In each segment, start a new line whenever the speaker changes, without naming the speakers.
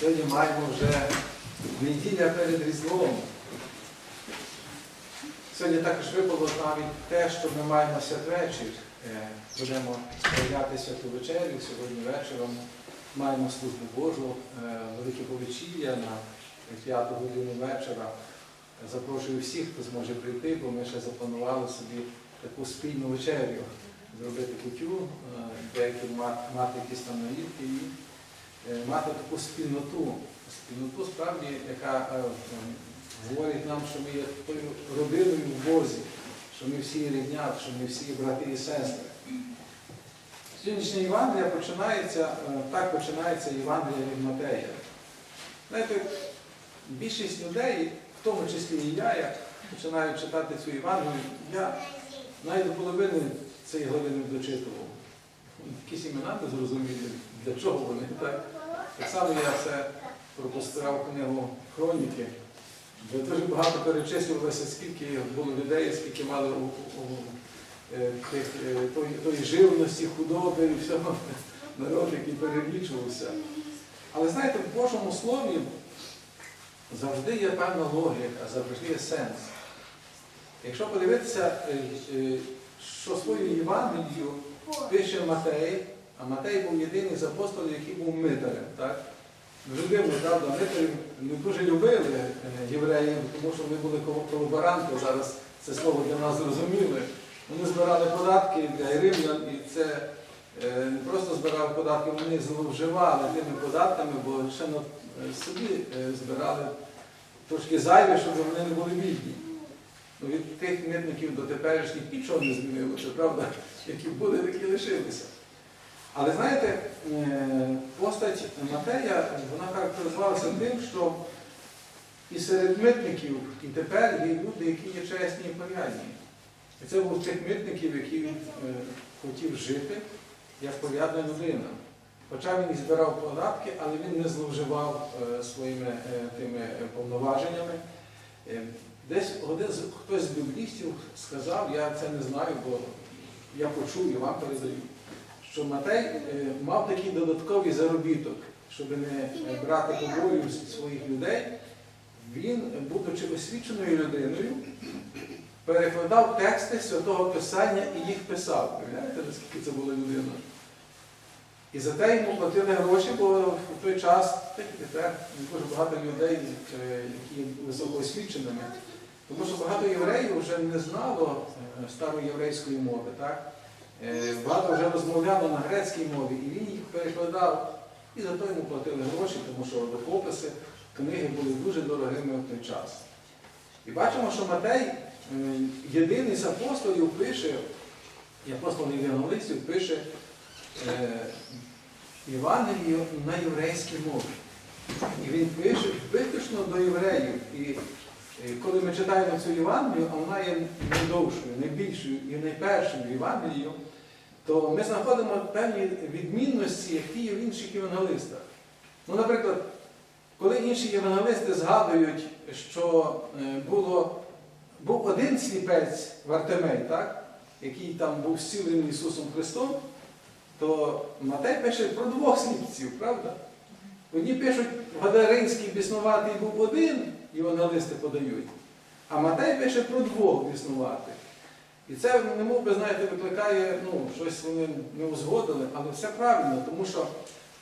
Сьогодні маємо вже неділя перед Різдвом. Сьогодні також випало навіть те, що ми маємо святвечір. Е, Будемо справляти святу вечерю сьогодні вечором. Маємо службу Божу, е, велике повечір'я на п'яту годину вечора. Запрошую всіх, хто зможе прийти, бо ми ще запланували собі таку спільну вечерю, зробити кутю, е, деякі мати якісь там е, мати таку спільноту, спільноту справді, яка е, говорить нам, що ми є тою родиною в Бозі, що ми всі рівнят, що ми всі брати і сестри. Сьогоднішня Євангелія починається, е, так починається Євангелія від Матея. Знаєте, більшість людей, в тому числі і я, як починаю читати цю Євангелію, я навіть до половини цієї не дочитував. Якісь імена не зрозуміли, для чого вони. Так, так само я все пропустив книгу Хроніки, де дуже багато перечислювалося, скільки було людей, скільки мали у, у, е, тих, е, тої, тої живності, худоби і всього народ, який перелічувався. Але знаєте, в Божому Слові завжди є певна логіка, завжди є сенс. Якщо подивитися, е, що свою Євангелію пише Матей, а Матей був єдиний з апостолів, який був митарем. Так? Дуже дивно, правда, митарів не дуже любили е, євреїв, тому що вони були колаборанти, зараз це слово для нас зрозуміли. Вони збирали податки для римлян, і це е, не просто збирали податки, вони зловживали тими податками, бо ще на е, собі збирали трошки зайве, щоб вони не були бідні. Ну, від тих митників до теперішніх нічого не змінилося, правда? Які були, такі лишилися. Але знаєте, е, постать Матея, вона характеризувалася тим, що і серед митників, і тепер є люди, які є чесні і порядні. І це був тих митників, які він е, хотів жити як порядна людина. Хоча він і збирав податки, але він не зловживав е, своїми тими повноваженнями. Десь один хтось з біблістів сказав, я це не знаю, бо я почув і вам передаю, що Матей е, мав такий додатковий заробіток, щоб не е, брати побою з своїх людей. Він, будучи освіченою людиною, перекладав тексти святого Писання і їх писав. Уявляєте, наскільки це була людина? І за те йому платили гроші, бо в той час, дуже багато людей, е, які високоосвіченими. Тому що багато євреїв вже не знало е, староєврейської мови. Так? Е, Багато вже розмовляло на грецькій мові, і він їх перекладав, і за то йому платили гроші, тому що рукописи, книги були дуже дорогими в той час. І бачимо, що Матей, е, єдиний з апостолів, пише, і апостол Євангелистів пише е, Євангелію на єврейській мові. І він пише виключно до євреїв. І коли ми читаємо цю Євангелію, вона є найдовшою, найбільшою і найпершою Євангелією, то ми знаходимо певні відмінності, які є в інших євангелистах. Ну, наприклад, коли інші євангелисти згадують, що е, було, був один сліпець Вартемей, так, який там був зцілений Ісусом Христом, то Матей пише про двох сліпців, правда? Одні пишуть, Гадаринський біснуватий був один, євангелисти подають, а Матей пише про двох біснуватих. І це, не мов би, знаєте, викликає, ну, щось вони не узгодили, але все правильно, тому що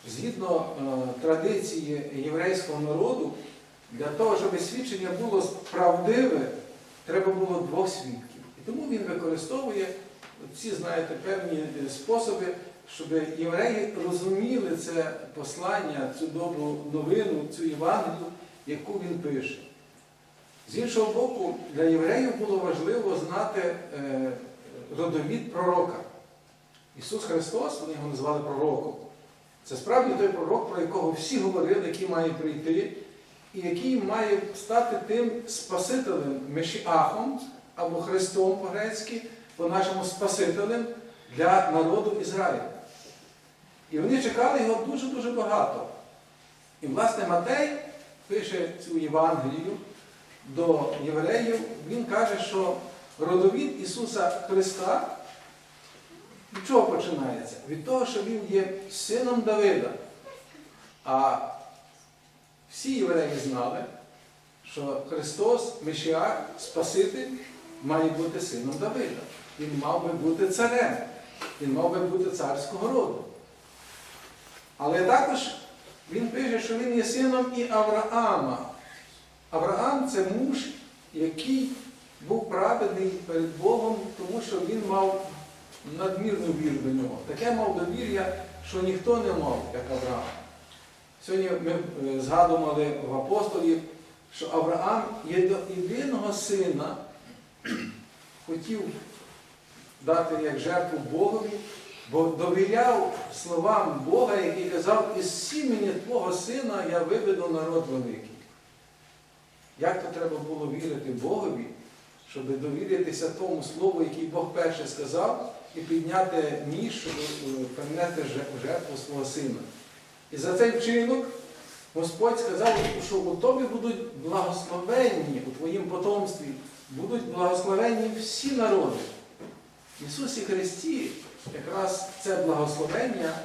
згідно е, традиції єврейського народу, для того, щоб свідчення було правдиве, треба було двох свідків. І тому він використовує ці, знаєте, певні е, способи, щоб євреї розуміли це послання, цю добру новину, цю Євангелію, яку він пише. З іншого боку, для євреїв було важливо знати е, родовід пророка. Ісус Христос, вони його назвали пророком. Це справді той пророк, про якого всі говорили, який має прийти, і який має стати тим Спасителем Мешіахом або Христом по-грецьки, по-нашому Спасителем для народу Ізраїля. І вони чекали його дуже-дуже багато. І, власне, Матей пише цю Євангелію до євреїв, він каже, що родовід Ісуса Христа від чого починається? Від того, що Він є сином Давида. А всі євреї знали, що Христос, Мешіах, Спаситель, має бути сином Давида. Він мав би бути царем, він мав би бути царського роду. Але також він пише, що він є сином і Авраама. Авраам це муж, який був праведний перед Богом, тому що він мав надмірну віру до нього. Таке мав довір'я, що ніхто не мав, як Авраам. Сьогодні ми е, згадували в апостолів, що Авраам єдиного сина хотів дати як жертву Богові, бо довіряв словам Бога, який казав, із сімені твого сина я виведу народ великий. Як то треба було вірити Богові, щоб довіритися тому слову, який Бог перше сказав, і підняти ніж, щоб е, принести жертву свого сина. І за цей вчинок Господь сказав, що у тобі будуть благословенні у твоїм потомстві, будуть благословенні всі народи. В Ісусі Христі якраз це благословення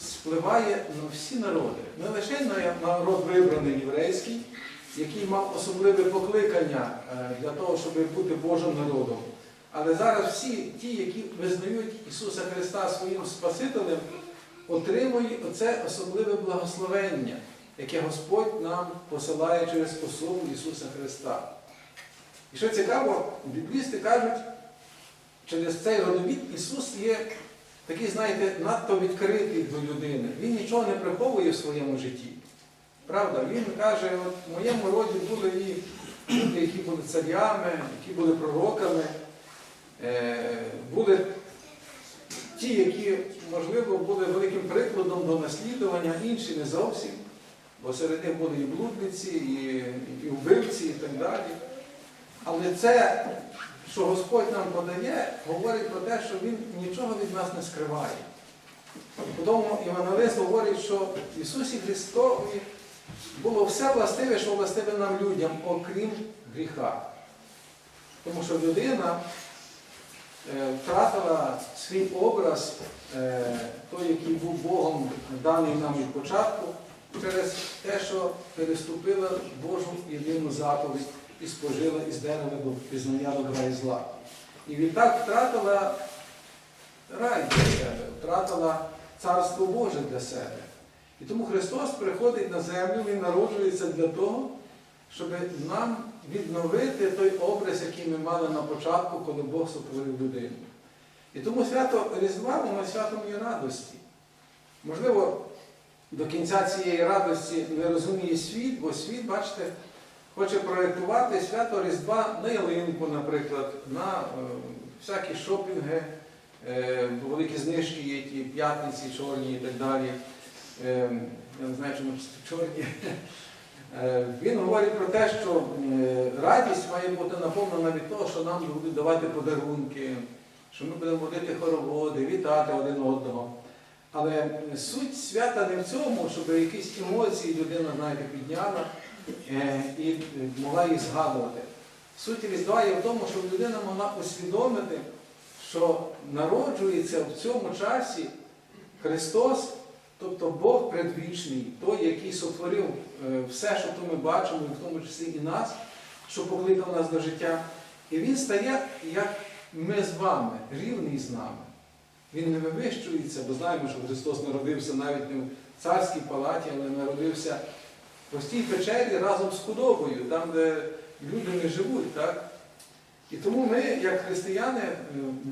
спливає на всі народи. Не лише на народ вибраний єврейський, який мав особливе покликання е, для того, щоб бути Божим народом. Але зараз всі ті, які визнають Ісуса Христа своїм Спасителем, отримують оце особливе благословення, яке Господь нам посилає через особу Ісуса Христа. І що цікаво, біблісти кажуть, через цей родовід Ісус є такий, знаєте, надто відкритий до людини. Він нічого не приховує в своєму житті. Правда, він каже, от в моєму роді були і люди, які були царями, які були пророками, е, були ті, які, можливо, були великим прикладом до наслідування, інші не зовсім, бо серед них були і блудниці, і, і вбивці, і так далі. Але це, що Господь нам подає, говорить про те, що Він нічого від нас не скриває. Тому Івангелист говорить, що Ісусі Христові було все властиве, що властиве нам людям, окрім гріха. Тому що людина е, втратила свій образ, е, той, який був Богом даний нам від початку, через те, що переступила Божу єдину заповідь і спожила із дерева до пізнання добра і зла. І відтак втратила рай для себе, втратила царство Боже для себе. І тому Христос приходить на землю, Він народжується для того, щоб нам відновити той образ, який ми мали на початку, коли Бог сотворив людину. І тому свято Різдва, воно святом є радості. Можливо, до кінця цієї радості не розуміє світ, бо світ, бачите, хоче проєктувати свято Різдва на ялинку, наприклад, на е, всякі шопінги, е, великі знижки є ті п'ятниці, чорні і так далі. Е, я не знаю, написати чорні. Е, Він говорить про те, що е, радість має бути наповнена від того, що нам будуть давати подарунки, що ми будемо водити хороводи, вітати один одного. Але суть свята не в цьому, щоб якісь емоції людина знаєте, підняла і могла їх згадувати. Суть Різдва є в тому, щоб людина могла усвідомити, що народжується в цьому часі Христос, тобто Бог предвічний, той, який сотворив е, все, що то ми бачимо, в тому числі і нас, що покликав нас до життя. І Він стає, як ми з вами, рівний з нами. Він не вивищується, бо знаємо, що Христос народився навіть не в царській палаті, але народився в простій печері разом з худобою, там, де люди не живуть. Так? І тому ми, як християни, е,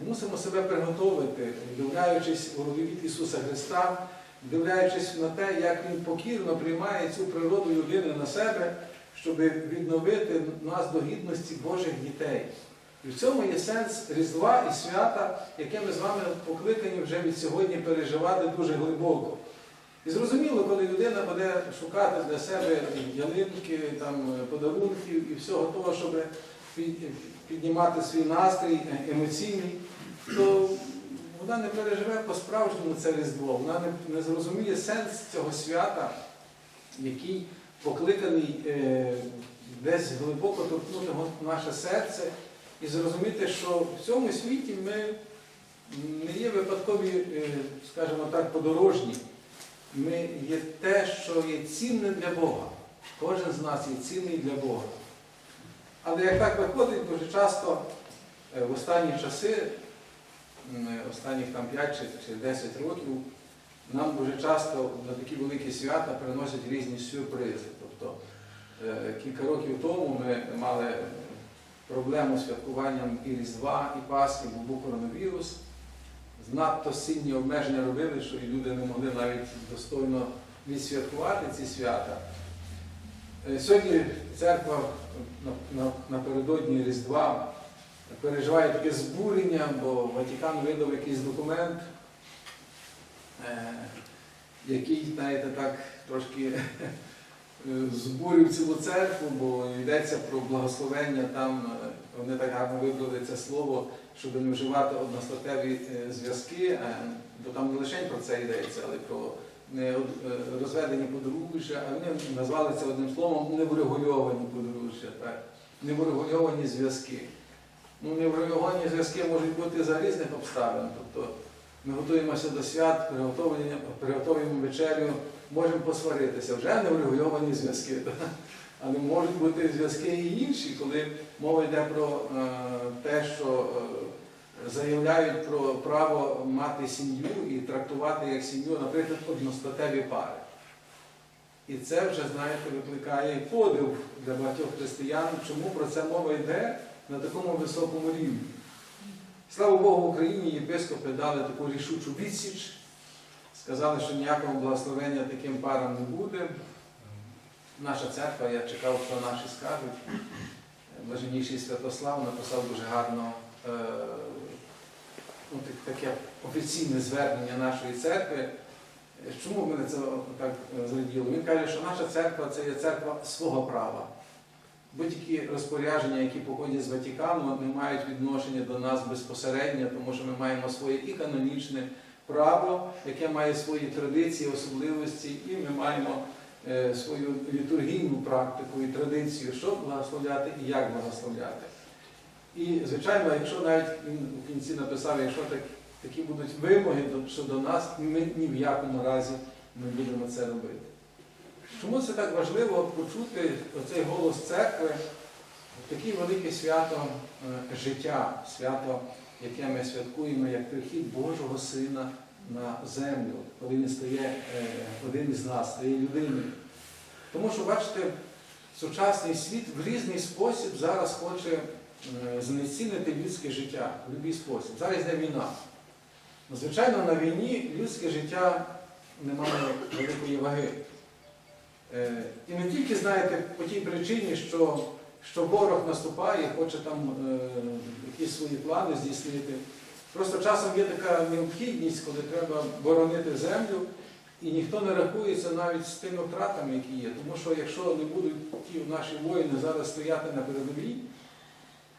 мусимо себе приготовити, вдивляючись у родовід Ісуса Христа, дивляючись на те, як Він покірно приймає цю природу людини на себе, щоб відновити нас до гідності Божих дітей. І в цьому є сенс Різдва і свята, яке ми з вами покликані вже від сьогодні переживати дуже глибоко. І зрозуміло, коли людина буде шукати для себе ялинки, там, подарунків і всього того, щоб піднімати свій настрій емоційний, то вона не переживе по-справжньому це Різдво, вона не, не зрозуміє сенс цього свята, який покликаний е, десь глибоко торкнути наше серце і зрозуміти, що в цьому світі ми не є випадкові, е, скажімо так, подорожні. ми є те, що є цінне для Бога. Кожен з нас є цінний для Бога. Але як так виходить, дуже часто е, в останні часи, останніх там 5 чи- чи 10 років, нам дуже часто на такі великі свята приносять різні сюрпризи. Тобто е, кілька років тому ми мали проблему з святкуванням і Різдва, і Пасхи, бо був коронавірус. Надто сильні обмеження робили, що і люди не могли навіть достойно відсвяткувати ці свята. Е, Сьогодні церква на- на- напередодні Різдва переживає таке збурення, бо Ватикан видав якийсь документ, е, який, знаєте, так трошки е, збурив цілу церкву, бо йдеться про благословення там, е, вони так гарно вибрали це слово, щоб не вживати одностатеві зв'язки, бо там не лише про це йдеться, але про розведені подружжя, а вони назвали це одним словом неврегульовані подружжя, так? неврегульовані зв'язки. Ну, неврегульовані зв'язки можуть бути за різних обставин. Тобто ми готуємося до свят, приготовуємо вечерю, можемо посваритися. Вже неврегульовані зв'язки. Але можуть бути зв'язки і інші, коли мова йде про е, те, що е, заявляють про право мати сім'ю і трактувати як сім'ю, наприклад, одностатеві пари. І це вже, знаєте, викликає подив для багатьох християн, чому про це мова йде на такому високому рівні. Слава Богу, в Україні єпископи дали таку рішучу відсіч, сказали, що ніякого благословення таким парам не буде. Наша церква, я чекав, що наші скажуть. Блаженніший Святослав написав дуже гарно е, ну, так- таке офіційне звернення нашої церкви. Чому мене це так зраділо? Він каже, що наша церква це є церква свого права. Будь-які розпорядження, які походять з Ватикану, не мають відношення до нас безпосередньо, тому що ми маємо своє і канонічне право, яке має свої традиції, особливості, і ми маємо е, свою літургійну практику і традицію, що благословляти і як благословляти. І, звичайно, якщо навіть він в кінці написав, якщо так, такі будуть вимоги до- щодо нас, ми ні в якому разі не будемо це робити. Чому це так важливо почути оцей голос церкви таке велике свято е, життя, свято, яке ми святкуємо як прихід Божого Сина на землю, коли він стає е, один із нас, стає людиною. Тому що, бачите, сучасний світ в різний спосіб зараз хоче е, знецінити людське життя в будь-який спосіб. Зараз йде війна. Звичайно, на війні людське життя не має великої ваги. Е, І не тільки, знаєте, по тій причині, що, що ворог наступає, хоче там е, якісь свої плани здійснити. Просто часом є така необхідність, коли треба боронити землю, і ніхто не рахується навіть з тими втратами, які є. Тому що якщо не будуть ті наші воїни зараз стояти на передовій,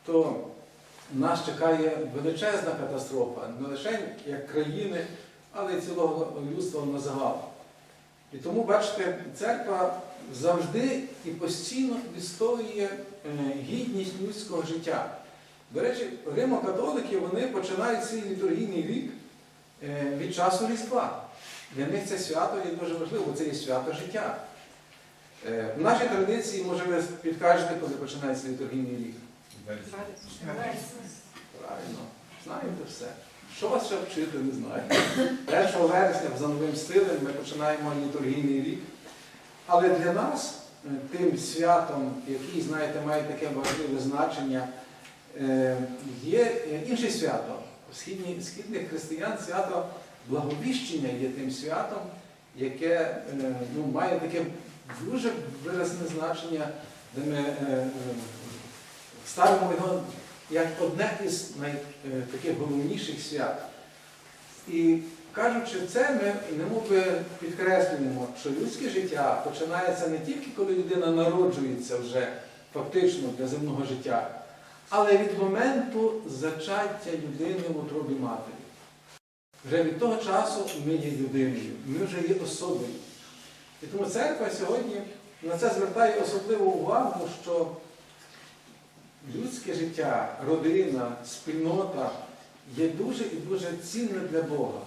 то нас чекає величезна катастрофа, не лише як країни, але й цілого людства на загал. І тому, бачите, церква завжди і постійно відстоює е, гідність людського життя. До речі, римокатолики вони починають свій літургійний рік е, від часу Різдва. Для них це свято є дуже важливо, це є свято життя. Е, В нашій традиції, може, ви підкажете, коли починається літургійний рік. Правильно, знаєте все. Що вас ще вчити, не знаю. 1 вересня за новим стилем ми починаємо літургійний рік. Але для нас е, тим святом, який, знаєте, має таке важливе значення, е, є е, інше свято. Східні- східних християн свято благовіщення є тим святом, яке ну, має таке дуже виразне значення, де ми ставимо його як одне із най, е, таких головніших свят. І кажучи це, ми немовби підкреслюємо, що людське життя починається не тільки коли людина народжується вже фактично для земного життя, але від моменту зачаття людини в утробі матері. Вже від того часу ми є людиною, ми вже є особою. І тому церква сьогодні на це звертає особливу увагу, що людське життя, родина, спільнота є дуже і дуже цінне для Бога.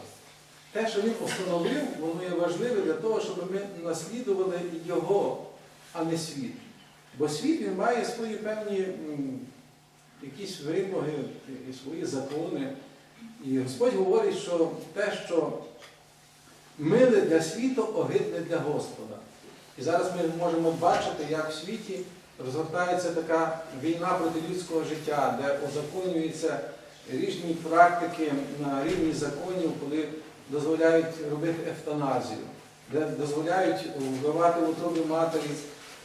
те, що він установив, воно є важливе для того, щоб ми наслідували його, а не світ. Бо світ він має свої певні якісь вимоги свої закони. І Господь говорить, що те, що миле для світу, огидне для Господа. І зараз ми можемо бачити, як в світі розгортається така війна проти людського життя, де узаконюються різні практики на рівні законів, коли дозволяють робити евтаназію, де дозволяють вбивати в утробі матері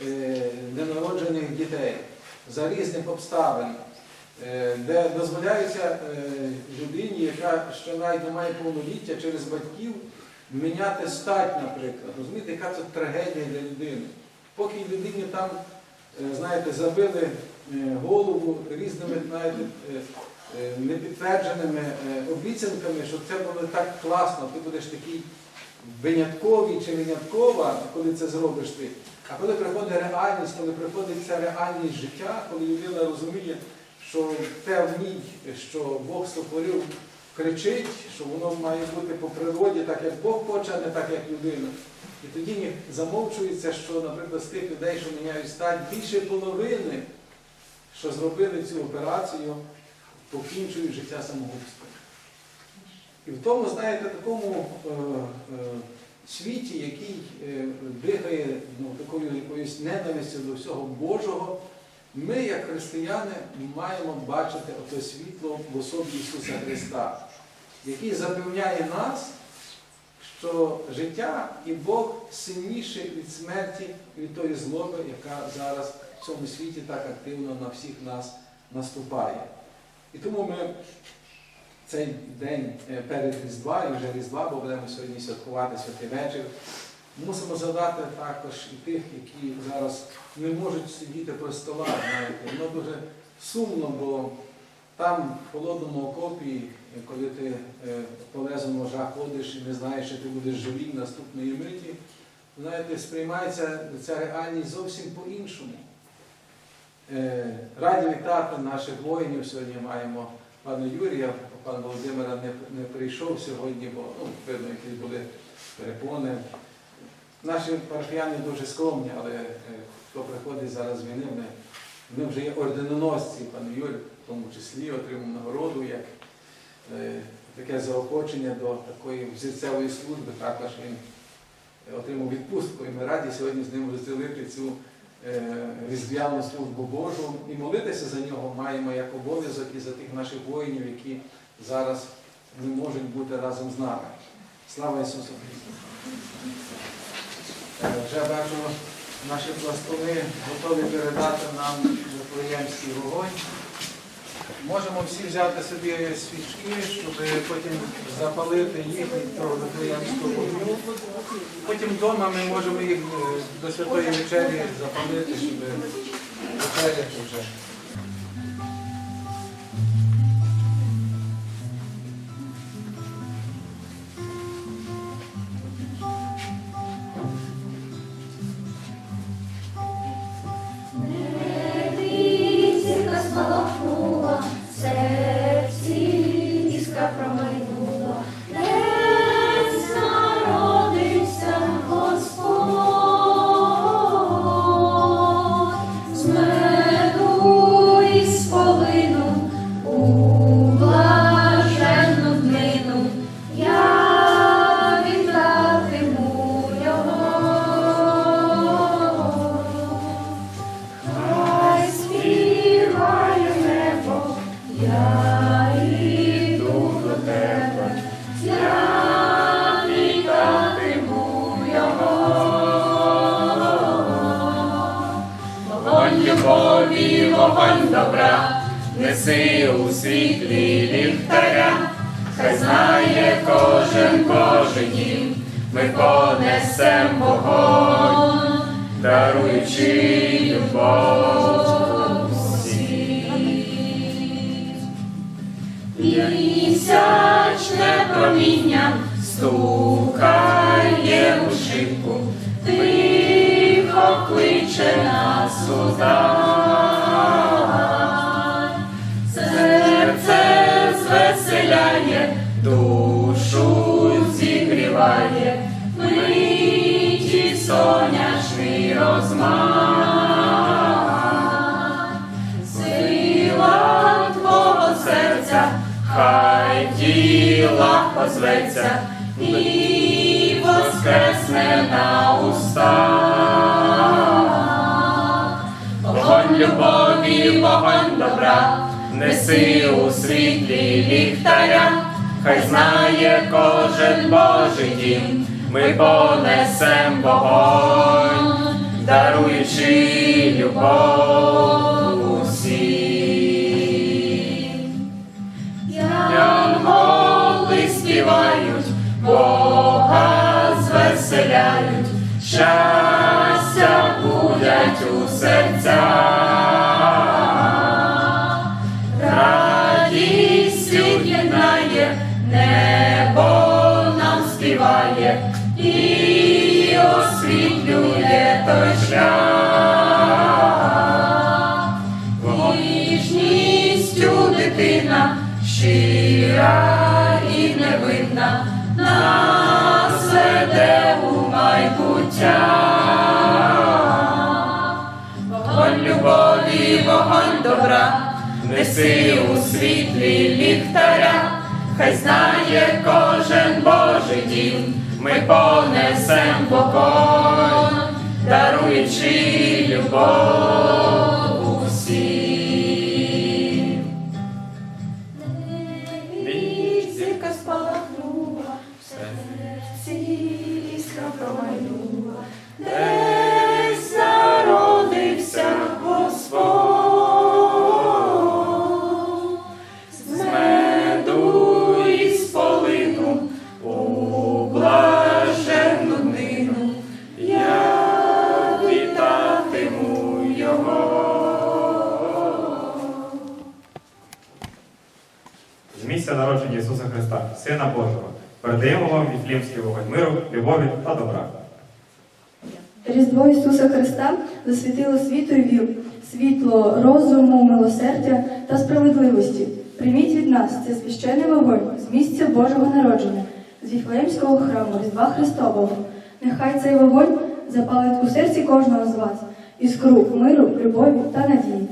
е, ненароджених дітей за різних обставин, е, де дозволяється е, людині, яка ще навіть не має повноліття через батьків, міняти стать, наприклад. Розумієте, яка це трагедія для людини. Поки людині там, знаєте, забили е, голову різними, знаєте, е, е, непідтвердженими е, обіцянками, що це буде так класно, ти будеш такий винятковий чи виняткова, коли це зробиш ти. А коли приходить реальність, коли приходить ця реальність життя, коли людина розуміє, що те в ній, що Бог створив, кричить, що воно має бути по природі, так як Бог хоче, а не так, як людина. І тоді замовчується, що, наприклад, з тих людей, що міняють стать, більше половини, що зробили цю операцію, покінчують життя самогубством. І в тому, знаєте, такому е, е, світі, який е, дихає ну, такою якоюсь ненавистю до всього Божого, ми, як християни, маємо бачити оте світло в особі Ісуса Христа, який запевняє нас, що життя і Бог сильніший від смерті, від тої злоби, яка зараз в цьому світі так активно на всіх нас наступає. І тому ми цей день е, перед Різдва, і вже Різдва, бо будемо сьогодні святкувати святий вечір, мусимо згадати також і тих, які зараз не можуть сидіти при столах. Воно дуже сумно, бо там в холодному окопі, коли ти е, по ножа ходиш і не знаєш, що ти будеш живий наступної миті, знаєте, сприймається ця реальність зовсім по-іншому. Е, Раді вітати наших воїнів. Сьогодні маємо пана Юрія, пан Володимира не, не прийшов сьогодні, бо ну, видно, які були перепони. Наші парафіяни дуже скромні, але е, хто приходить зараз з війни, ми вже є орденоносці, пан Юрій, в тому числі отримав нагороду як е, таке заохочення до такої взірцевої служби. Також він отримав відпустку, і ми раді сьогодні з ним розділити цю е, різдвяну службу Божу і молитися за нього маємо як обов'язок і за тих наших воїнів, які зараз не можуть бути разом з нами. Слава Ісусу Христу! Е, Вже бачу, наші пластуни готові передати нам Вифлеємський вогонь. Можемо всі взяти собі свічки, щоб потім запалити їх від того Вифлеємського вогню. Потім вдома ми можемо їх е, до святої вечері запалити, щоб вечеряти вже.
Озветься і воскресне на устах. Вогонь любові, вогонь добра, неси у світлі ліхтаря, хай знає кожен Божий дім, ми понесем вогонь, даруючи любов Бога щастя будять у серцях. Майбуття. Вогонь любові, вогонь добра, неси у світлі ліхтаря, хай знає кожен Божий дім, ми понесем вогонь, даруючи любов
народження,
з Віфлеємського храму Різдва Христового. Нехай цей вогонь запалить у серці кожного з вас іскру миру, любові та надії.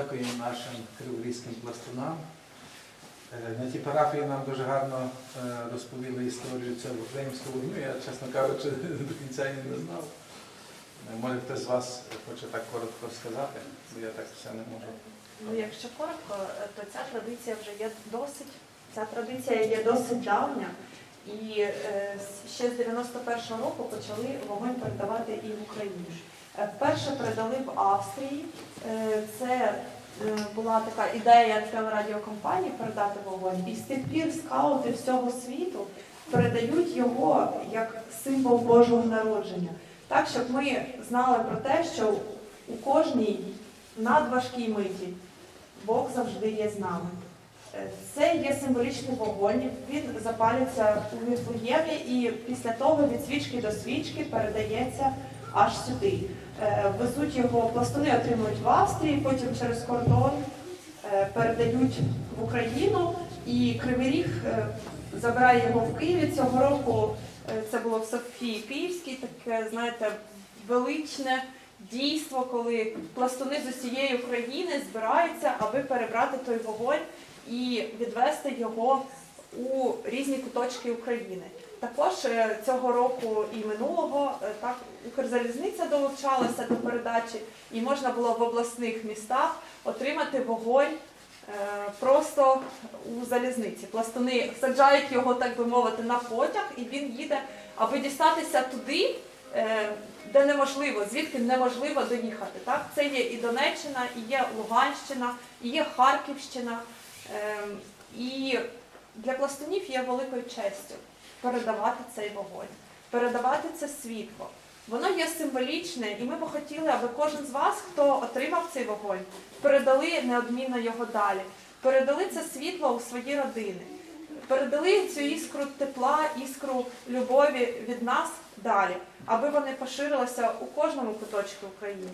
Дякуємо нашим криворізьким пластунам. Е, На тій парафії нам дуже гарно е, розповіли історію цього Вифлеємського вогню. Я, чесно кажучи, до кінця її не знав. Е, Може хтось з вас хоче так коротко сказати, бо я так все не можу.
Ну, якщо коротко, то ця традиція вже є досить, ця традиція є досить давня. І ще з 91-го року почали вогонь передавати і в Україні. Е, Вперше передали в Австрії. Е, Це е, була така ідея телерадіокомпанії передати вогонь. І з тих пір скаути всього світу передають його як символ Божого народження. Так, щоб ми знали про те, що у кожній надважкій миті Бог завжди є з нами. Це є символічний вогонь, він запалюється у Віфлеємі і після того від свічки до свічки передається аж сюди. Е, Везуть його, пластуни отримують в Австрії, потім через кордон е, передають в Україну, і Кривий Ріг е, забирає його в Києві. Цього року це було в Софії Київській, таке, знаєте, величне дійство, коли пластуни з усієї України збираються, аби перебрати той вогонь і відвести його у різні куточки України. Також е, цього року і минулого е, так Укрзалізниця долучалася до передачі, і можна було в обласних містах отримати вогонь е, просто у залізниці. Пластуни саджають його, так би мовити, на потяг, і він їде, аби дістатися туди, де неможливо, звідки неможливо доїхати. Так? Це є і Донеччина, і є Луганщина, і є Харківщина. Ем, І для пластунів є великою честю передавати цей вогонь, передавати це світло. Воно є символічне, і ми б хотіли, аби кожен з вас, хто отримав цей вогонь, передали неодмінно його далі. передали це світло у свої родини, передали цю іскру тепла, іскру любові від нас далі, аби вони поширилися у кожному куточку України.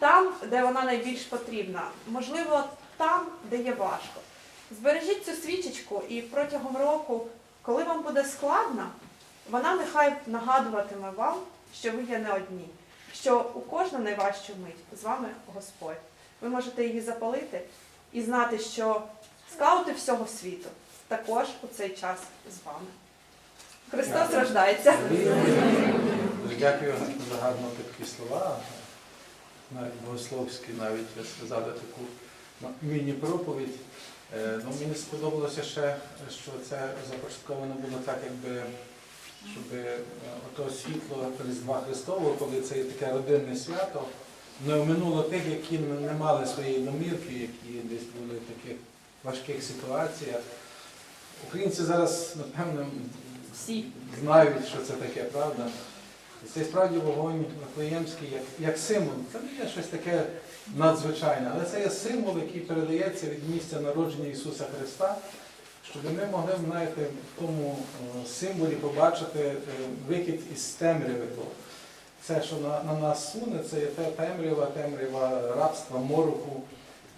Там, де вона найбільш потрібна, можливо, там, де є важко. Збережіть цю свічечку і протягом року, коли вам буде складно, вона нехай нагадуватиме вам, що ви є не одні, що у кожну найважчу мить з вами Господь. Ви можете її запалити і знати, що скаути всього світу також у цей час з вами. Христос рождається.
Дякую за гарно такі слова, навіть богословські, навіть ви сказали таку міні-проповідь. Е, Ну, мені сподобалося ще, що це започатковано було так, якби, щоб е, ото світло Різдва Христового, коли це є таке родинне свято, не оминуло тих, які не мали своєї домівки, які десь були в таких важких ситуаціях. Українці зараз, напевно,
Всі.
знають, що це таке, правда? Це справді вогонь Вифлеємський як, як символ. Це не є щось таке надзвичайне, але це є символ, який передається від місця народження Ісуса Христа, щоб ми могли знаєте, в тому е, символі побачити е, вихід із темряви. того. Це, що на, на нас суне, це є та темрява, темрява рабства, мороку,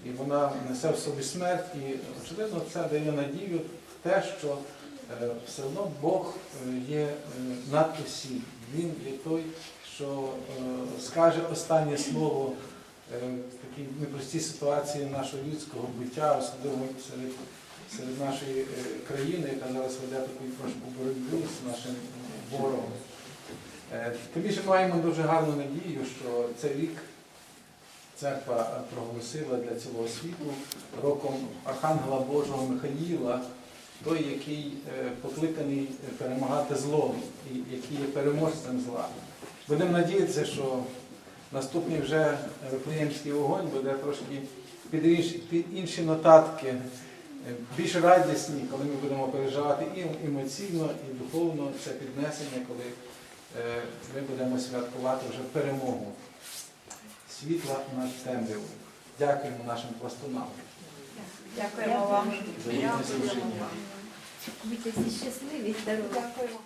і вона несе в собі смерть. І очевидно, це дає надію в те, що е, все одно Бог є над усім. Він є той, що е, скаже останнє слово в такій непростій ситуації нашого людського буття, особливо серед, серед нашої е, країни, яка зараз веде таку трошку боротьбу з нашим е, ворогом. Е, Тим більше маємо дуже гарну надію, що цей рік церква проголосила для цілого світу роком Архангела Божого Михаїла, той, який е, покликаний перемагати зло, і який є переможцем зла. Будемо надіятися, що наступний вже Вифлеємський вогонь буде трошки під інші, під інші нотатки, більш радісні, коли ми будемо переживати і емоційно, і духовно це піднесення, коли е, ми будемо святкувати вже перемогу світла над темрявою. Дякуємо нашим пластунам
Дякуємо вам.
за їхнє служіння.
Будьте всі щасливі, здорові.
Дякуємо.